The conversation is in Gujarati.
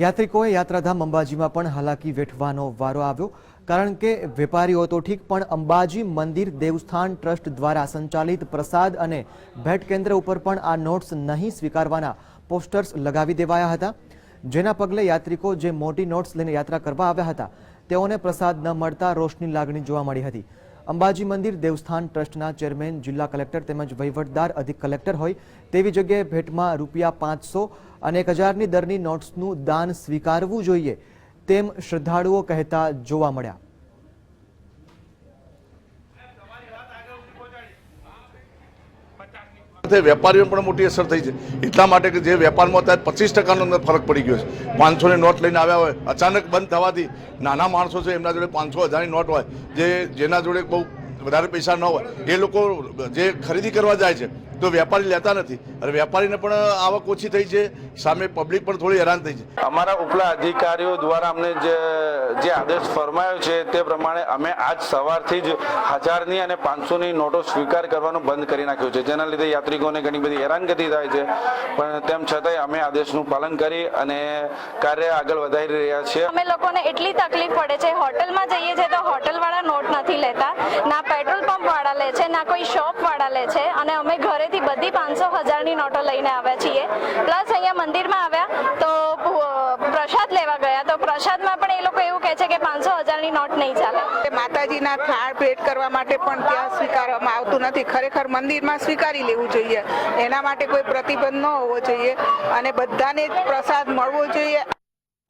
યાત્રિકોએ યાત્રાધામ અંબાજીમાં પણ હાલાકી વેઠવાનો વારો આવ્યો. કારણ કે વેપારીઓ તો ઠીક, પણ અંબાજી મંદિર દેવસ્થાન ટ્રસ્ટ દ્વારા સંચાલિત પ્રસાદ અને ભેટ કેન્દ્ર ઉપર પણ આ નોટ્સ નહીં સ્વીકારવાના પોસ્ટર્સ લગાવી દેવાયા હતા. જેના પગલે યાત્રિકો જે મોટી નોટ્સ લઈને યાત્રા કરવા આવ્યા હતા, તેઓને પ્રસાદ ન મળતા રોષની લાગણી જોવા મળી હતી. અંબાજી મંદિર દેવસ્થાન ટ્રસ્ટના ચેરમેન, જિલ્લા કલેક્ટર તેમજ વહીવટદાર, અધિક કલેક્ટર હોય તેવી જગ્યાએ ભેટમાં રૂપિયા પાંચસો અને એક હજારની દરની નોટ્સનું દાન સ્વીકારવું જોઈએ તેમ શ્રદ્ધાળુઓ કહેતા જોવા મળ્યા. સાથે વેપારીઓને પણ મોટી અસર થઈ છે. એટલા માટે કે જે વેપારમાં અત્યારે પચીસ ટકાનો અંદર ફરક પડી ગયો છે. પાંચસોની નોટ લઈને આવ્યા હોય, અચાનક બંધ થવાથી નાના માણસો છે, એમના જોડે પાંચસો હજારની નોટ હોય, જે જેના જોડે બહુ વધારે પૈસા ન હોય એ લોકો જે ખરીદી કરવા જાય છે તો વેપારી લેતા નથી. અને વેપારીને પણ આવક ઓછી થઈ છે સામે પબ્લિક પણ થોડી હેરાન થઈ છે. અમારા ઉપલા અધિકારીઓ દ્વારા અમને જે જે આદેશ ફરમાયો છે તે પ્રમાણે અમે આજ સવારથી જ હજારની અને પાંચસોની નોટો સ્વીકાર કરવાનું બંધ કરી નાખ્યું છે. જેના લીધે યાત્રિકોને ઘણી બધી હેરાનગતિ થાય છે. પણ તેમ છતાંય અમે આદેશનું પાલન કરી અને કાર્ય આગળ વધારી રહ્યા છીએ. અમે લોકોને એટલી તકલીફ પડે છે હોટલમાં જઈએ છીએ તો હોટલ વાળા નોટ નથી લેતા ના પેટ્રોલ પંપ વાળા લે છે ના કોઈ શોપ વાળા લે છે અને અમે ઘરેથી બધી પાંચસો હજારની નોટો લઈને આવ્યા છીએ. પ્લસ અહીંયા મંદિરમાં આવ્યા તો પ્રસાદ લેવા ગયા. તો પ્રસાદમાં પણ એ લોકો એવું કહે છે કે પાંચસો હજારની નોટ નહીં ચાલે. માતાજીના થાળ ભેટ કરવા માટે પણ ત્યાં સ્વીકારવામાં આવતું નથી. ખરેખર મંદિરમાં સ્વીકારી લેવું જોઈએ. એના માટે કોઈ પ્રતિબંધ ન હોવો જોઈએ. અને બધાને પ્રસાદ મળવો જોઈએ.